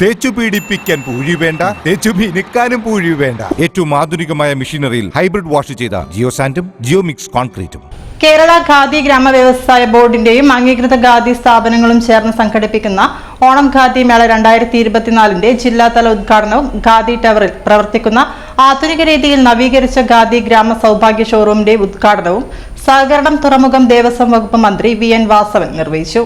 തേച്ചു പീഡിപ്പിക്കാൻ പൂഴി വേണ്ട തേച്ചു മിനുക്കാനും പൂഴി വേണ്ട. ഏറ്റവും ആധുനികമായ മെഷീനറിയിൽ ഹൈബ്രിഡ് വാഷ് ചെയ്ത ജിയോ സാൻഡും ജിയോ മിക്സ് കോൺക്രീറ്റും. കേരള ഖാദി ഗ്രാമ വ്യവസായ ബോർഡിന്റെയും അംഗീകൃത ഖാദി സ്ഥാപനങ്ങളും ചേർന്ന് സംഘടിപ്പിക്കുന്ന ഓണം ഖാദി മേള രണ്ടായിരത്തി ഇരുപത്തിനാലിന്റെ ജില്ലാതല ഉദ്ഘാടനവും ഖാദി ടവറിൽ പ്രവർത്തിക്കുന്ന ആധുനിക രീതിയിൽ നവീകരിച്ച ഖാദി ഗ്രാമ സൗഭാഗ്യ ഷോറൂമിന്റെ ഉദ്ഘാടനവും സഹകരണം തുറമുഖം ദേവസ്വം വകുപ്പ് മന്ത്രി വി എൻ വാസവൻ നിർവഹിച്ചു.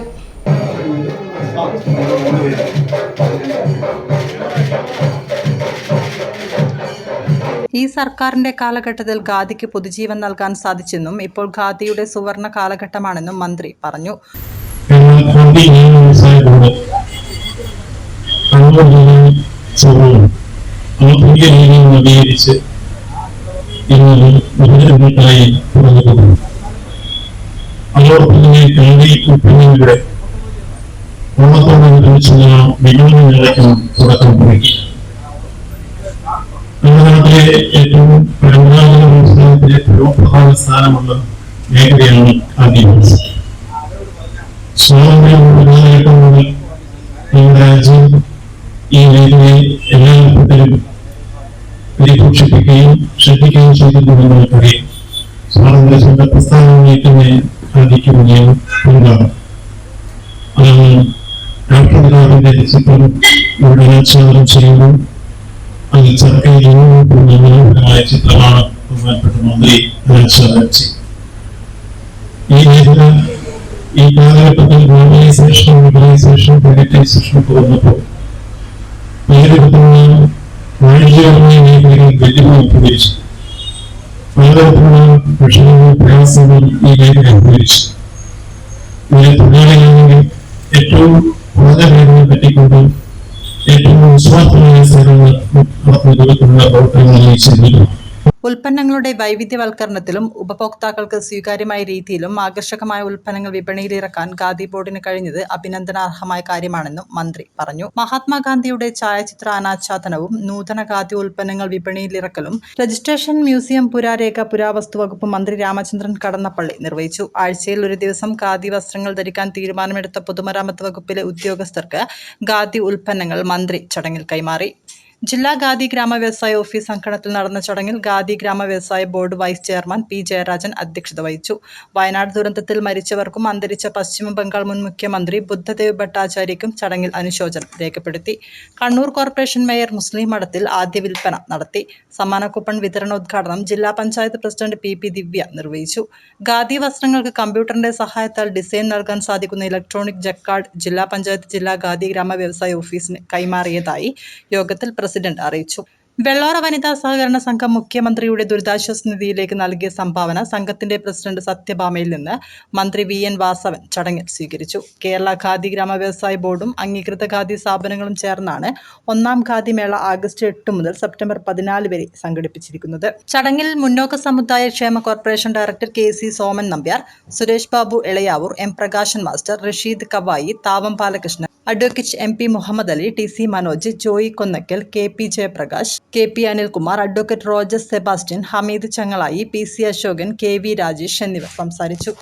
ഈ സർക്കാരിന്റെ കാലഘട്ടത്തിൽ ഖാദിക്ക് പുതുജീവൻ നൽകാൻ സാധിച്ചെന്നും ഇപ്പോൾ ഖാദിയുടെ സുവർണ കാലഘട്ടമാണെന്നും മന്ത്രി പറഞ്ഞു. മേളയ്ക്കും തുടക്കം നാട്ടിലെ ഏറ്റവും പരമ്പരാഗത വ്യവസായത്തിലെ പ്രധാന സ്ഥാനമുള്ള മേഖലയാണ് ഖാദി സ്വാതന്ത്ര്യം രാജ്യം ഈ മേഖലയെ എല്ലാ അർത്ഥത്തിലും പരിപോഷിപ്പിക്കുകയും ശ്രദ്ധിക്കുകയും ചെയ്തിട്ടുണ്ടെന്ന് നമുക്കറിയാം. സ്വാതന്ത്ര്യ സമര തന്നെ ഖാദിക്ക് വലിയ അതാണ് ചെയ്യുന്നു. പലിച്ചക്കയിൽ മനോഹരമായ ചിത്രമാണ് ബഹുമാനപ്പെട്ട മന്ത്രി സ്വീകരിച്ചത് ഈ ലേഖന ഈ കാലഘട്ടത്തിൽ ഗ്ലോബലൈസേഷൻ ഗ്ലോബലൈസേഷൻ പ്രൈവറ്റൈസേഷൻ ഒക്കെ വന്നപ്പോൾ പലതരത്തിലുള്ള വാണിജ്യപരമായ മേഖലകളിൽ വെല്ലുവിളി ഉപയോഗിച്ചു പലതരത്തിലുള്ള വിഷയങ്ങൾ പ്രയാസങ്ങൾ ഈ മേഖല ഉപയോഗിച്ചു ഇതിൽ ഏറ്റവും കുറഞ്ഞ മേഖല പറ്റിക്കൊണ്ട് itu suatu yang saya ingin mengatakan ini sendiri. ഉൽപ്പന്നങ്ങളുടെ വൈവിധ്യവൽക്കരണത്തിലും ഉപഭോക്താക്കൾക്ക് സ്വീകാര്യമായ രീതിയിലും ആകർഷകമായ ഉൽപ്പന്നങ്ങൾ വിപണിയിലിറക്കാൻ ഖാദി ബോർഡിന് കഴിഞ്ഞത് അഭിനന്ദനാർഹമായ കാര്യമാണെന്നും മന്ത്രി പറഞ്ഞു. മഹാത്മാഗാന്ധിയുടെ ഛായാചിത്ര അനാച്ഛാദനവും നൂതന ഖാദി ഉൽപ്പന്നങ്ങൾ വിപണിയിലിറക്കലും രജിസ്ട്രേഷൻ മ്യൂസിയം പുരാരേഖ പുരാവസ്തു വകുപ്പ് മന്ത്രി രാമചന്ദ്രൻ കടന്നപ്പള്ളി നിർവഹിച്ചു. ആഴ്ചയിൽ ഒരു ദിവസം ഖാദി വസ്ത്രങ്ങൾ ധരിക്കാൻ തീരുമാനമെടുത്ത പൊതുമരാമത്ത് വകുപ്പിലെ ഉദ്യോഗസ്ഥർക്ക് ഖാദി ഉൽപ്പന്നങ്ങൾ മന്ത്രി ചടങ്ങിൽ കൈമാറി. ജില്ലാ ഖാദി ഗ്രാമ വ്യവസായ ഓഫീസ് സംഘടനത്തിൽ നടന്ന ചടങ്ങിൽ ഖാദി ഗ്രാമ വ്യവസായ board vice chairman P Jayarajan അധ്യക്ഷത വഹിച്ചു. വയനാട് ദുരന്തത്തിൽ മരിച്ചവർക്കും അന്തരിച്ച പശ്ചിമ ബംഗാൾ മുൻ മുഖ്യമന്ത്രി ബുദ്ധദേവ് ഭട്ടാചാര്യയ്ക്കും ചടങ്ങിൽ അനുശോചനം രേഖപ്പെടുത്തി. കണ്ണൂർ കോർപ്പറേഷൻ മേയർ മുസ്ലിം മഠത്തിൽ ആദ്യ വിൽപ്പന നടത്തി. സമ്മാന കൂപ്പൺ വിതരണോദ്ഘാടനം ജില്ലാ panchayat president P P Divya നിർവഹിച്ചു. ഖാദി വസ്ത്രങ്ങൾക്ക് കമ്പ്യൂട്ടറിന്റെ സഹായത്താൽ ഡിസൈൻ നൽകാൻ സാധിക്കുന്ന ഇലക്ട്രോണിക് ജക്കാർഡ് ജില്ലാ പഞ്ചായത്ത് ജില്ലാ ഖാദി ഗ്രാമ വ്യവസായ ഓഫീസിന് കൈമാറിയതായി യോഗത്തിൽ പ്രസിഡന്റ് അറിയിച്ചു. വെള്ളോറ വനിതാ സഹകരണ സംഘം മുഖ്യമന്ത്രിയുടെ ദുരിതാശ്വാസ നിധിയിലേക്ക് നൽകിയ സംഭാവന സംഘത്തിന്റെ പ്രസിഡന്റ് സത്യഭാമയിൽ നിന്ന് മന്ത്രി വി എൻ വാസവൻ ചടങ്ങിൽ സ്വീകരിച്ചു. കേരള ഖാദി ഗ്രാമ വ്യവസായ ബോർഡും അംഗീകൃത ഖാദി സ്ഥാപനങ്ങളും ചേർന്നാണ് ഒന്നാം ഖാദി മേള ആഗസ്റ്റ് എട്ട് മുതൽ സെപ്റ്റംബർ പതിനാല് വരെ സംഘടിപ്പിച്ചിരിക്കുന്നത്. ചടങ്ങിൽ മുന്നോക്ക സമുദായ ക്ഷേമ corporation director K C Soman Nambiar Suresh Babu Elayavoor M Prakashan master Rasheed Kavvayi Thavam Balakrishnan advocate M P Muhammad Ali T C Manoj Joy Konnakkal K P Jayaprakash K P Anilkumar advocate Rojas Sebastian Hameed Changalayi P C Ashokan K V Rajesh എന്നിവർ സംസാരിച്ചു.